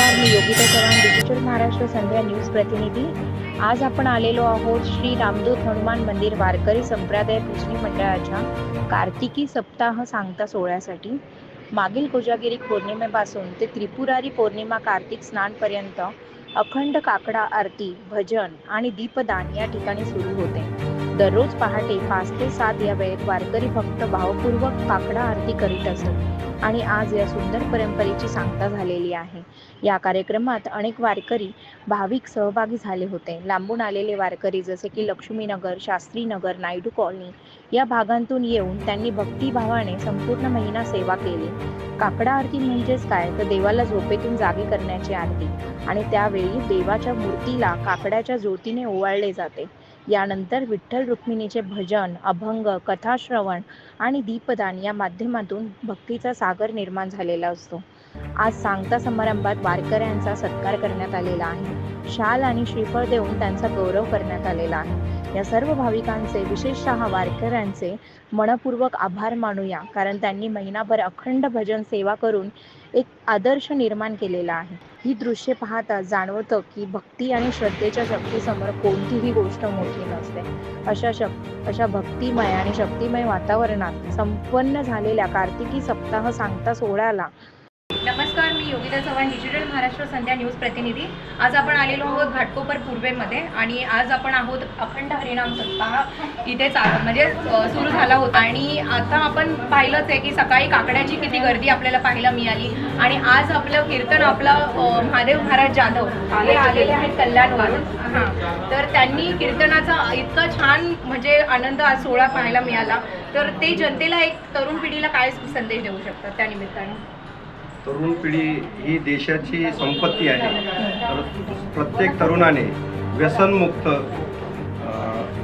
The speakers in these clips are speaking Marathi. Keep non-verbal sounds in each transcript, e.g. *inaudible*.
नमस्कार मी योगिता चव्हाण डिजिटल महाराष्ट्र संध्या न्यूज प्रतिनिधी. आज आपण आलेलो आहोत श्री रामदूत हनुमान मंदिर वारकरी संप्रदाय कृष्णी मंडळाच्या कार्तिकी सप्ताह सांगता सोहळ्यासाठी. मागील कोजागिरी पौर्णिमेपासून ते त्रिपुरारी पौर्णिमा कार्तिक स्नानपर्यंत अखंड काकडा आरती भजन आणि दीपदान या ठिकाणी सुरू होते. दररोज पहाटे पाच ते सात या वेळेत वारकरी भक्त भावपूर्वक काकडा आरती करीत असत आणि आज या सुंदर परंपरेची सांगता झालेली आहे. या कार्यक्रमात अनेक वारकरी भाविक सहभागी झाले होते. लांबून आलेले वारकरी जसे की लक्ष्मीनगर शास्त्रीनगर नायडू कॉलनी या भागांतून येऊन त्यांनी भक्तिभावाने संपूर्ण महिना सेवा केली. काकडा आरती म्हणजेच काय? तर देवाला झोपेतून जागे करण्याची आरती. आणि त्यावेळी देवाच्या मूर्तीला काकड्याच्या ज्योतीने ओवाळले जाते. यानंतर विठ्ठल रुक्मिणीचे भजन अभंग कथाश्रवण आणि दीपदान या माध्यमातून भक्तीचा सागर निर्माण झालेला असतो. आज सांगता समारंभात वारकऱ्यांचा सत्कार करण्यात आलेला आहे. शाल आणि श्रीफळ देऊन त्यांचा गौरव करण्यात आलेला आहे. या सर्व भाविकांचे विशेषतः वारकऱ्यांचे मनपूर्वक आभार मानूया. कारण त्यांनी महिनाभर अखंड भजन सेवा करून एक आदर्श निर्माण केलेला आहे. ही दृश्ये पाहता जाणवतं की भक्ती आणि श्रद्धेच्या शक्तीसमोर कोणतीही गोष्ट मोठी नसते. अशा शक अशा भक्तिमय आणि शक्तिमय वातावरणात संपन्न झालेल्या कार्तिकी सप्ताह सांगता सोहळ्याला नमस्कार मी योगिता चव्हाण डिजिटल महाराष्ट्र संध्या न्यूज प्रतिनिधी. आज आपण आलेलो आहोत घाटकोपर पूर्वेमध्ये आणि आज आपण आहोत अखंड हरिनाम सप्ताह इथे चाल म्हणजे सुरू झाला होता. आणि आता आपण पाहिलंच आहे की सकाळी काकड्याची किती गर्दी आपल्याला पाहायला मिळाली. आणि आज आपलं कीर्तन आपलं महादेव महाराज जाधव हे आलेले आहेत कल्याणवरून. हां. तर त्यांनी कीर्तनाचा इतका छान म्हणजे आनंद आज सोहळा पाहायला मिळाला. तर ते जनतेला एक तरुण पिढीला काय संदेश देऊ शकतात त्या निमित्ताने? तरुण पिढी ही देशाची संपत्ती आहे. तर प्रत्येक तरुणाने व्यसनमुक्त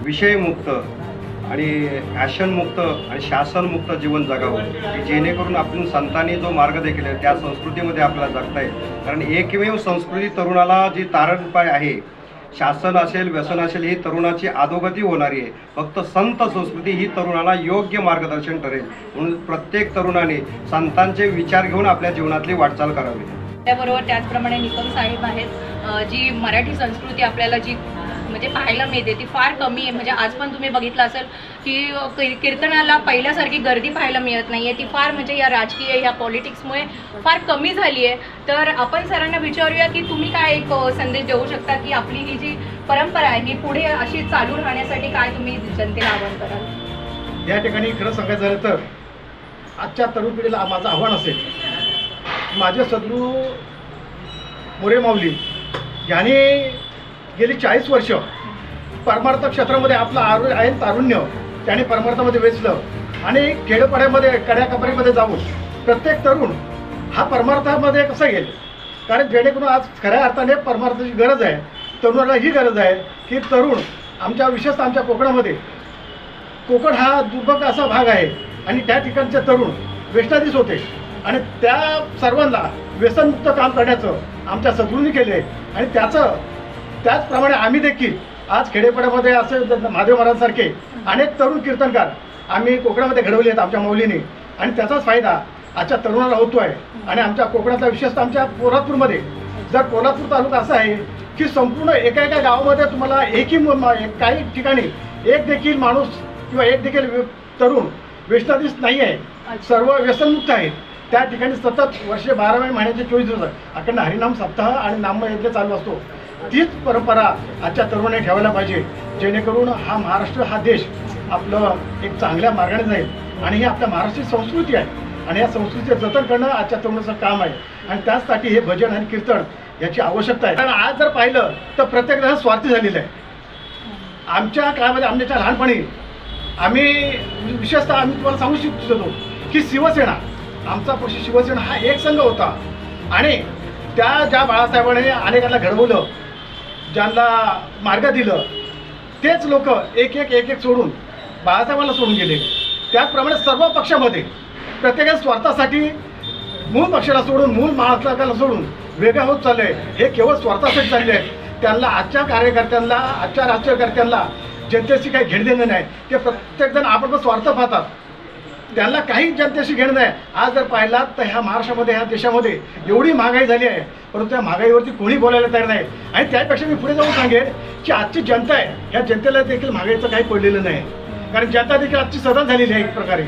विषयमुक्त आणि ॲशनमुक्त आणि शासनमुक्त जीवन जगावं की जेणेकरून आपण संतांनी जो मार्ग देखील आहे त्या संस्कृतीमध्ये आपल्याला जगता येईल. कारण एकमेव संस्कृती तरुणाला जी तारणपाय आहे शासन असेल व्यसन असेल ही तरुणाची अधोगती होणारी आहे. फक्त संत संस्कृती ही तरुणाला योग्य मार्गदर्शन ठरेल म्हणून प्रत्येक तरुणाने संतांचे विचार घेऊन आपल्या जीवनातली वाटचाल करावी. त्याबरोबर त्याचप्रमाणे निकम साहेब आहेत. जी मराठी संस्कृती आपल्याला जी म्हणजे पाहायला मिळते. ती फार कमी आहे. म्हणजे आज पण तुम्ही बघितलं असेल की कीर्तनाला पहिल्यासारखी गर्दी पाहायला मिळत नाही आहे ती फार म्हणजे या राजकीय या पॉलिटिक्समुळे फार कमी झाली आहे. तर आपण सरांना विचारूया की तुम्ही काय एक संदेश देऊ शकता की आपली ही जी परंपरा आहे ही पुढे अशी चालू राहण्यासाठी काय तुम्ही जनतेला आवाहन कराल? या ठिकाणी खरं सांगायचं झालं तर आजच्या तरुण पिढीला माझं आव्हान असेल माझे सद्गुरू मोरे माऊली यांनी गेली चाळीस वर्ष परमार्थ क्षेत्रामध्ये आपलं आरु आहे तारुण्य. त्याने परमार्थामध्ये वेचलं. आणि खेडोपाड्यामध्ये कड्याकपरीमध्ये जाऊन प्रत्येक तरुण हा परमार्थामध्ये कसं गेल कारण जेणेकरून आज खऱ्या अर्थाने परमार्थाची गरज आहे. तरुणाला ही गरज आहे की तरुण आमच्या विशेषतः आमच्या कोकणामध्ये कोकण हा दुर्भग असा भाग आहे. आणि त्या ठिकाणचे तरुण वेष्टाधीश होते. आणि त्या सर्वांना व्यसनमुक्त काम करण्याचं आमच्या सद्गुरूंनी केले आणि त्याचं त्याचप्रमाणे आम्ही देखील आज खेडेपाड्यामध्ये असे महादेव महाराजांसारखे अनेक तरुण कीर्तनकार आम्ही कोकणामध्ये घडवले आहेत आमच्या मौलीने आणि त्याचाच फायदा आजच्या तरुणाला होतो आहे. आणि आमच्या कोकणातला विशेषतः आमच्या पोलादपूरमध्ये जर पोलादपूर तालुका असा आहे की संपूर्ण एका एका गावामध्ये तुम्हाला एकही काही ठिकाणी एक देखील माणूस किंवा एक देखील तरुण व्यसनाधीश नाही आहे. सर्व व्यसनमुक्त आहेत. त्या ठिकाणी सतत वर्षे बाराव्या महिन्याचे चोवीस दिवस अखंड हरिनाम सप्ताह आणि नामयज्ञ चालू असतो. तीच परंपरा आजच्या तरुणाने ठेवायला पाहिजे. जेणेकरून हा महाराष्ट्र हा देश आपलं एक चांगल्या मार्गाने जाईल. आणि ही आपल्या महाराष्ट्रीय संस्कृती आहे. आणि या संस्कृतीचं जतन करणं आजच्या तरुणाचं काम आहे. आणि त्याचसाठी हे भजन आणि कीर्तन याची आवश्यकता आहे. कारण आज जर पाहिलं तर प्रत्येक जण स्वार्थी झालेलं आहे. आमच्या काळामध्ये आमच्या लहानपणी आम्ही विशेषतः आम्ही तुम्हाला सांगू इच्छितो की शिवसेना आमचा पक्ष शिवसेना हा एक संघ होता. आणि त्या ज्या बाळासाहेबांनी अनेकांना घडवलं ज्यांना मार्ग दिलं तेच लोक एक एक एक एक सोडून बाळासाहेबांना सोडून गेले. त्याचप्रमाणे सर्व पक्षामध्ये प्रत्येकाच्या स्वार्थासाठी मूळ पक्षाला सोडून मूळ महाराष्ट्राला सोडून वेगळं होत चाललंय. हे केवळ स्वार्थासाठी चालले आहेत त्यांना आजच्या कार्यकर्त्यांना आजच्या राजकीयकर्त्यांना जनतेशी काही घेण देणं नाही. ते प्रत्येकजण आपण स्वार्थ पाहतात. त्यांना काही जनतेशी घेणं नाही. आज जर पाहिलात तर ह्या महाराष्ट्रामध्ये ह्या देशामध्ये एवढी महागाई झाली आहे. परंतु त्या महागाईवरती कोणी बोलायला तयार नाही. आणि त्यापेक्षा मी पुढे जाऊन सांगेन की आजची जनता आहे ह्या जनतेला देखील महागाईचं काही पडलेलं नाही. कारण जनता देखील आजची सदन झालेली आहे एक प्रकारे.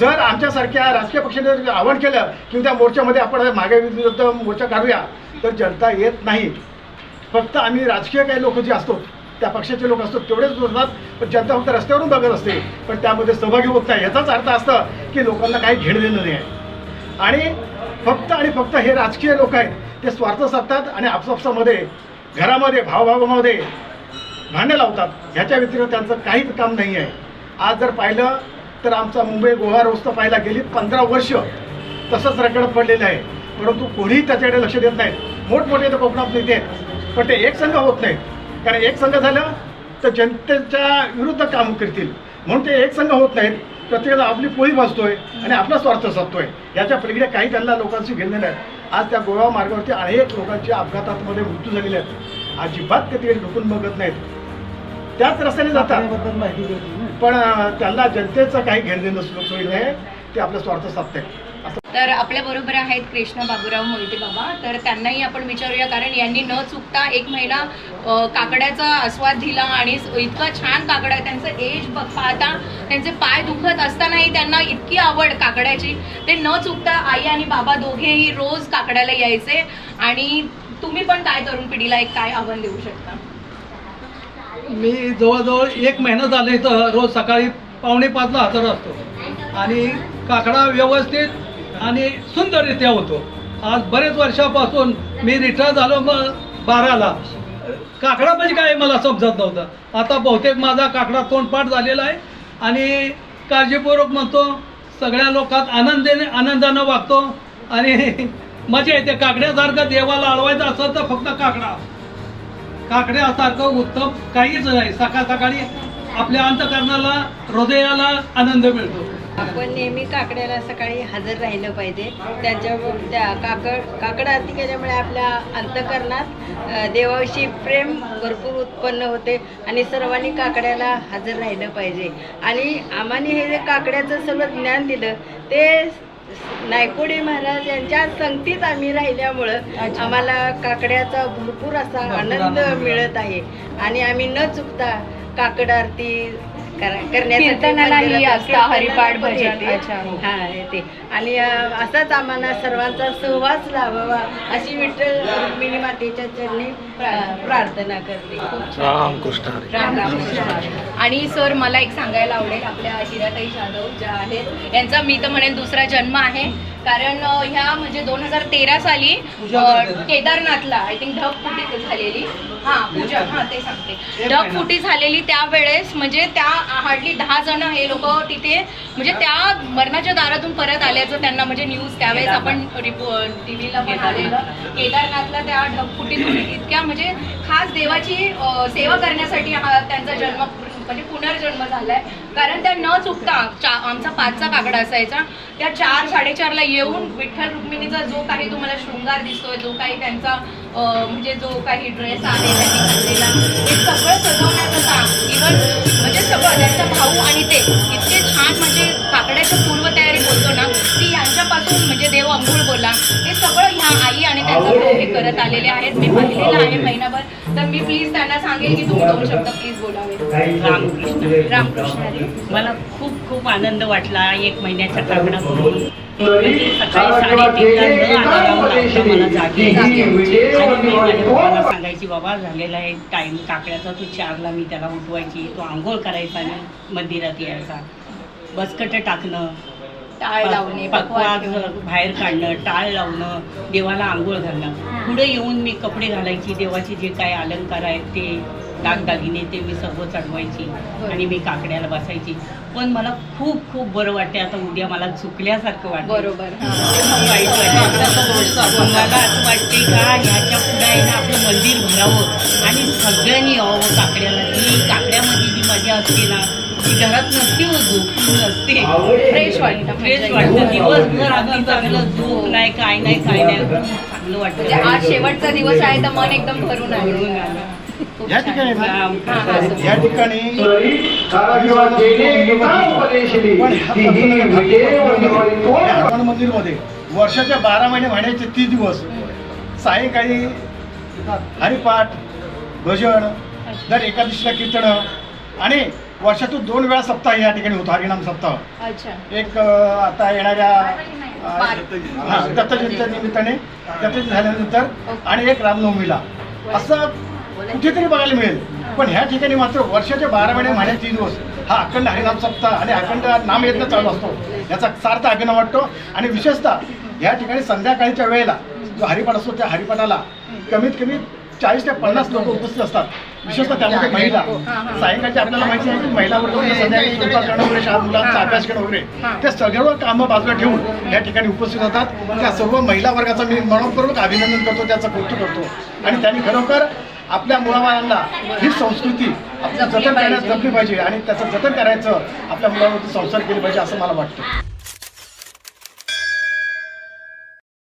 जर आमच्यासारख्या राजकीय पक्षाने जर आव्हान केलं की त्या मोर्चामध्ये आपण महागाईविरुद्ध मोर्चा काढूया तर जनता येत नाही. फक्त आम्ही राजकीय काही लोक जे असतो त्या पक्षाचे लोक असतात तेवढेच बोलतात पण जनता फक्त रस्त्यावरून बघत असते. पण त्यामध्ये सहभागी होत नाही. याचाच अर्थ असतं की लोकांना काही घेड देणं नाही आहे. आणि फक्त आणि फक्त हे राजकीय लोक आहेत ते स्वार्थ साधतात आणि आपसापसामध्ये घरामध्ये भावभावामध्ये भांडे लावतात. ह्याच्या व्यतिरिक्त त्यांचं काहीच काम नाही आहे. आज जर पाहिलं तर आमचा मुंबई गोवा रस्ता पाहायला गेली पंधरा वर्ष तसंच रगडत पडलेलं आहे. परंतु कोणीही त्याच्याकडे लक्ष देत नाहीत मोठमोठे तर कोकणात नेते आहेत. पण ते एक संघ होत नाहीत. कारण एक संघ झालं तर जनतेच्या विरुद्ध काम करतील. म्हणून ते एक संघ होत नाहीत. प्रत्येकाला आपली पोळी भाजतोय आणि आपला स्वार्थ साधतोय. याच्या पलीकडे काही त्यांना लोकांशी घेणं नाही. आज त्या गोवा मार्गावरती अनेक लोकांचे अपघातामध्ये मृत्यू झालेले आहेत. अजिबात ते तिकडे ढुकून बघत नाहीत. त्याच रस्त्याने जातात. पण त्यांना जनतेचं काही घेणं देणं सोयी नाही. ते आपला स्वार्थ साधत असं तर आपल्या बरोबर आहेत कृष्णा बाबूराव मोहिते बाबा. तर त्यांनाही आपण विचारूया कारण यांनी न चुकता एक महिना काकड्याचा आस्वाद दिला आणि इतका छान काकडा आहे. त्यांचं एज बघ पाहता त्यांचे पाय दुखत असतानाही त्यांना इतकी आवड काकड्याची. ते न चुकता आई आणि बाबा दोघेही रोज काकड्याला यायचे. आणि तुम्ही पण काय तरुण पिढीला एक काय आव्हान देऊ शकता? मी जवळजवळ एक महिना झाला इथं रोज सकाळी पावणे पाचला हजर असतो. आणि काकडा व्यवस्थित आणि सुंदररित्या होतो. आज बरेच वर्षापासून मी रिटायर झालो मग बाराला. काकडा म्हणजे काय मला समजत नव्हतं. आता बहुतेक माझा काकडा तोंडपाठ झालेला आहे आणि काळजीपूर्वक म्हणतो सगळ्या लोकात आनंदेने आनंदानं वागतो आणि *laughs* मजा येते. काकड्यासारखं देवाला अडवायचं असेल तर फक्त काकडा. काकड्यासारखं उत्तम काहीच नाही. सकाळ सकाळी आपल्या अंतकरणाला हृदयाला आनंद मिळतो. आपण नेहमी काकड्याला सकाळी हजर राहिलं पाहिजे. त्यांच्या त्या काकड काकड आरती केल्यामुळे आपल्या अंतकरणात देवाविषयी प्रेम भरपूर उत्पन्न होते आणि सर्वांनी काकड्याला हजर राहिलं पाहिजे. आणि आम्हाने हे जे काकड्याचं सगळं ज्ञान दिलं ते नायकोडी महाराज यांच्या संगतीत आम्ही राहिल्यामुळं आम्हाला काकड्याचा भरपूर असा आनंद मिळत आहे. आणि आम्ही न चुकता काकड आरती कीर्तनालाही मंदिरात असतं, कीर्तनाला हरिपाठ भजन. अच्छा. हा आणि असाच आम्हाला सर्वांचा सहवास लावावा अशी विठ्ठल रुक्मिणी मातेच्या चरणी प्रार्थना करते. राम राम आणि सर मला एक सांगायला आवडेल आपल्या हिराताई जाधव ज्या आहेत यांचा मी तर म्हणेन दुसरा जन्म आहे. कारण ह्या म्हणजे दोन हजार तेरा साली. केदारनाथला आय थिंक ढगफुटी झालेली. हां पूजा हां ते सांगते. ढगफुटी झालेली त्यावेळेस म्हणजे त्या हार्डली दहा जण हे लोक तिथे म्हणजे त्या मरणाच्या दारातून परत आल्याचं त्यांना म्हणजे न्यूज त्यावेळेस आपण टी व्हीला पण आलेलं. केदारनाथला त्या ढगफुटीतून इतक्या म्हणजे खास देवाची सेवा करण्यासाठी हा त्यांचा जन्म म्हणजे पुनर्जन्म झालाय. कारण त्या न चुकता चा आमचा पाचचा काकडा असायचा. त्या चार साडेचारला येऊन विठ्ठल रुक्मिणीचा जो काही तुम्हाला शृंगार दिसतोय जो काही त्यांचा म्हणजे जो काही ड्रेस आहे त्यांनी घातलेला ते सगळं सजवण्याचं काम इव्हन म्हणजे सगळं त्यांचा भाऊ आणि ते इतके छान म्हणजे काकड्याची पूर्वतयारी बोलतो ना ती यांच्यापासून म्हणजे देव अंघोळ बोला. हे सगळं ह्या आई आणि त्यांचा भाऊ हे करत आलेले आहेत. मी पाहिलेलं आहे महिनाभर. तर मी प्लीज त्यांना सांगेल की तुम्ही दोन शब्द प्लीज बोलावे. रामकृष्ण. रामकृष्ण. हरी. मला खूप खूप आनंद वाटला एक महिन्याचा काकडा करून म्हणजे सकाळी साडेतीनला न मला सांगायची बाबा झालेला आहे टाईम काकड्याचा तू चारला मी त्याला उठवायची. तो आंघोळ करायचा आणि मंदिरात यायचा. बसकटं टाकणं. टाळ लावणे पकवान. बाहेर काढणं टाळ लावणं देवाला आंघोळ घालणं. पुढे येऊन मी कपडे घालायची देवाचे जे काय अलंकार आहेत ते दागदागिने ते मी सर्व चढवायची आणि मी काकड्याला बसायची. पण मला खूप खूप बरं वाटते आता उद्या मला चुकल्यासारखं वाटतं बरोबर मला असं वाटते का ह्याच्या पुढे आहे ना आपलं मंदिर भरावं आणि सगळ्यांनी यावं काकड्याला. ती काकड्यामध्ये जी मजा असते ना घरात नसते हो झोपून नसते फ्रेश वाटतं फ्रेश वाटतं. दिवसभर अगदी चांगलं झोप नाही काय नाही काय नाही चांगलं म्हणजे वाटतं आज शेवटचा दिवस आहे तर मन एकदम भरून भरून आहे आलं. या ठिकाणी या ठिकाणी मंदिरमध्ये वर्षाच्या बारा महिने महिन्याचे तीस दिवस. सायंकाळी हरिपाठ भजन दर एकादशीला कीर्तन. आणि वर्षातून दोन वेळा सप्ताह या ठिकाणी होतो हरिनाम सप्ताह. अच्छा. एक अ, आता येणाऱ्या अ, हा, दत्तजयंतीच्या निमित्ताने दत्तजयंती झाल्यानंतर आणि एक रामनवमीला. असं कुठेतरी बघायला मिळेल. पण ह्या ठिकाणी मात्र वर्षाच्या बारा महिने महिन्यात तीन दिवस हा अखंड हरिनाम सप्ताह आणि अखंड नाम यज्ञ चालू असतो. याचा सार्थ अभिनव वाटतो. आणि विशेषतः या ठिकाणी संध्याकाळच्या वेळेला जो हरिपाठ असतो त्या हरिपाठाला कमीत कमी चाळीस ते पन्नास लोक उपस्थित असतात. विशेषतः त्यामध्ये महिला. सायंकाळची आपल्याला माहिती आहे की महिला वर्ग संध्याकाळी स्वयंपाक करणं वगैरे शाळा मुलांचा अभ्यास करणं वगैरे त्या सर्व कामं बाजूला ठेवून या ठिकाणी उपस्थित होतात. त्या सर्व महिला वर्गाचं मी मनपूर्वक अभिनंदन करतो त्याचं कौतुक करतो. आणि त्यांनी खरोखर आपल्या मुलाबाळांना ही संस्कृती आपली जपली जतन करण्यात पाहिजे. जपली पाहिजे आणि त्याचं जतन करायचं आपल्या मुलावरती संसार केले पाहिजे असं मला वाटतं.